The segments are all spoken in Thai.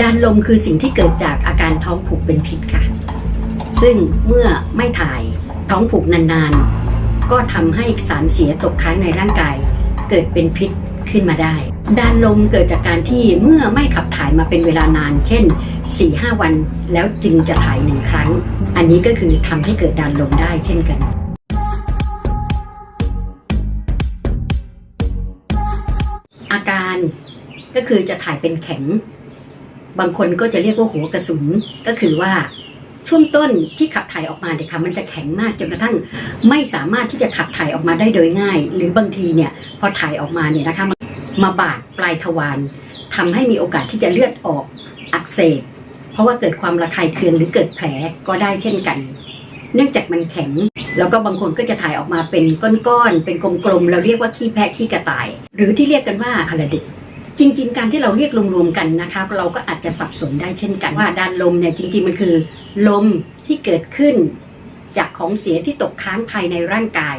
ดานลมคือสิ่งที่เกิดจากอาการท้องผูกเป็นพิษค่ะ ซึ่งเมื่อไม่ถ่ายท้องผูกนานๆ ก็ทำให้สารเสียตกค้างในร่างกาย เกิดเป็นพิษขึ้นมาได้ดานลมเกิดจากการที่เมื่อไม่ขับถ่ายมาเป็นเวลานาน เช่น 4-5 วันแล้วจึงจะถ่ายหนึ่งครั้ง อันนี้ก็คือทำให้เกิดดานลมได้เช่นกันอาการก็คือจะถ่ายเป็นแข็ง บางคนก็จะเรียกว่าหัวกระสุนก็คือว่าช่วงต้นที่ขับถ่ายออกมาเนี่ยค่ะมันจะแข็งมากจนกระทั่งไม่สามารถที่จะขับถ่ายออกมาได้โดยง่าย หรือบางทีเนี่ยพอถ่ายออกมาเนี่ยนะคะมาบาดปลายทวารทำให้มีโอกาสที่จะเลือดออกอักเสบเพราะว่าเกิดความระคายเคืองหรือเกิดแผลก็ได้เช่นกัน เนื่องจากมันแข็ง แล้วก็บางคนก็จะถ่ายออกมาเป็นก้อนๆเป็นกลมๆเราเรียกว่าขี้แพะขี้กระต่าย หรือที่เรียกกันว่าพาราดิก จริง ๆ การที่เราเรียกรวมๆกันนะคะเราก็อาจจะสับสนได้เช่นกันว่าด้านลมเนี่ยจริง ๆ มันคือลมที่เกิดขึ้น จากของเสียที่ตกค้างภายในร่างกาย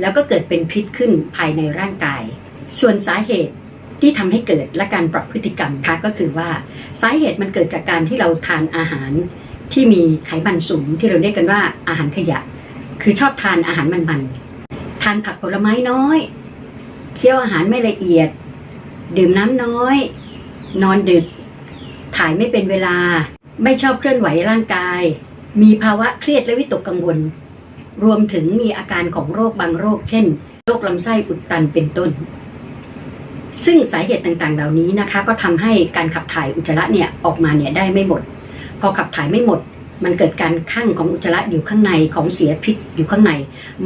แล้วก็เกิดเป็นพิษขึ้นภายในร่างกาย ส่วนสาเหตุที่ทำให้เกิดและการปรับพฤติกรรมค่ะก็คือว่าสาเหตุมันเกิดจากการที่เราทานอาหารที่มีไขมันสูงที่เราเรียกกันว่าอาหารขยะ คือชอบทานอาหารมันๆทานผักผลไม้น้อย เคี้ยวอาหารไม่ละเอียด ดื่มน้ำน้อย นอนดึก ถ่ายไม่เป็นเวลา ไม่ชอบเคลื่อนไหวร่างกาย มีภาวะเครียดและวิตกกังวล รวมถึงมีอาการของโรคบางโรค เช่น โรคลำไส้อุดตันเป็นต้น ซึ่งสาเหตุต่างๆ เหล่านี้นะคะ ก็ทำให้การขับถ่ายอุจจาระเนี่ยออกมาเนี่ยได้ไม่หมด พอขับถ่ายไม่หมดมันเกิดการคั่งของอุจจาระอยู่ข้างในของเสียพิษอยู่ข้างใน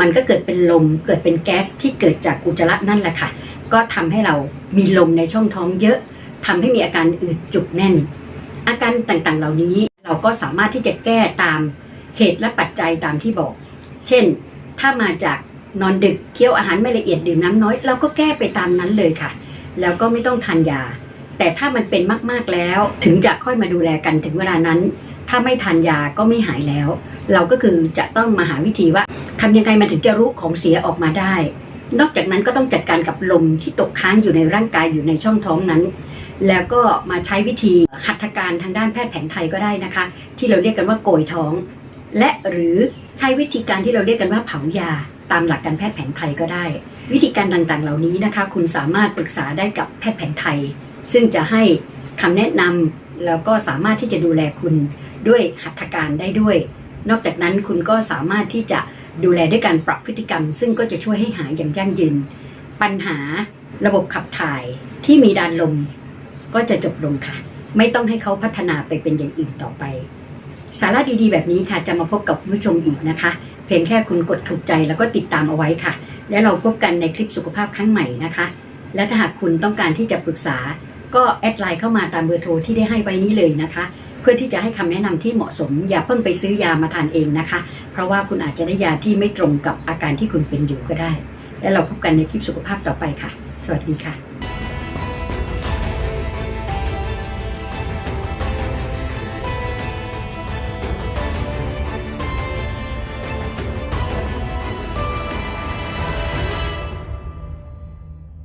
มันก็เกิดเป็นลมเกิดเป็นแก๊สที่เกิดจากอุจจาระนั่นแหละค่ะ ก็ทำให้เรามีลมในช่องท้องเยอะทำให้มีอาการอืดจุกแน่น อาการต่างๆ เหล่านี้เราก็สามารถที่จะแก้ตามเหตุและปัจจัยตามที่บอก เช่น ถ้ามาจากนอนดึกเคี้ยวอาหารไม่ละเอียดดื่มน้ำน้อย เราก็แก้ไปตามนั้นเลยค่ะ แล้วก็ไม่ต้องทานยา แต่ถ้ามันเป็นมากๆแล้ว ถึงจะค่อยมาดูแลกันถึงเวลานั้น ถ้าไม่ทานยาก็ไม่หายแล้ว เราก็คือจะต้องมาหาวิธีว่าทำยังไงมันถึงจะรู้ของเสียออกมาได้ นอกจากนั้นก็ต้องจัดการกับลมที่ตกค้างอยู่ในร่างกายอยู่ในช่องท้องนั้น แล้วก็มาใช้วิธีหัตถการทางด้านแพทย์แผนไทยก็ได้นะคะ ที่เราเรียกกันว่าโกยท้อง และหรือใช้วิธีการที่เราเรียกกันว่าเผายาตามหลักการแพทย์แผนไทยก็ได้ วิธีการต่างๆ เหล่านี้นะคะ คุณสามารถปรึกษาได้กับแพทย์แผนไทย ซึ่งจะให้คำแนะนำแล้วก็สามารถที่จะดูแลคุณด้วยหัตถการได้ด้วย นอกจากนั้นคุณก็สามารถที่จะ ดูแลด้วยการปรับพฤติกรรม ซึ่งก็จะช่วยให้หายอย่างยั่งยืน ปัญหาระบบขับถ่ายที่มีดานลมก็จะจบลงค่ะ ไม่ต้องให้เขาพัฒนาไปเป็นอย่างอื่นต่อไป สาระดีๆ แบบนี้ค่ะจะมาพบกับคุณผู้ชมอีกนะคะ เพียงแค่คุณกดถูกใจแล้วก็ติดตามเอาไว้ค่ะ และเราพบกันในคลิปสุขภาพครั้งใหม่นะคะ และถ้าหากคุณต้องการที่จะปรึกษา ก็แอดไลน์เข้ามาตามเบอร์โทรที่ได้ให้ไว้นี้เลยนะคะ เพื่อที่จะให้คำแนะนำที่เหมาะสม อย่าเพิ่งไปซื้อยามาทานเองนะคะ เพราะว่าคุณอาจจะได้ยาที่ไม่ตรงกับอาการที่คุณเป็นอยู่ก็ได้ และเราพบกันในคลิปสุขภาพต่อไปค่ะ สวัสดีค่ะ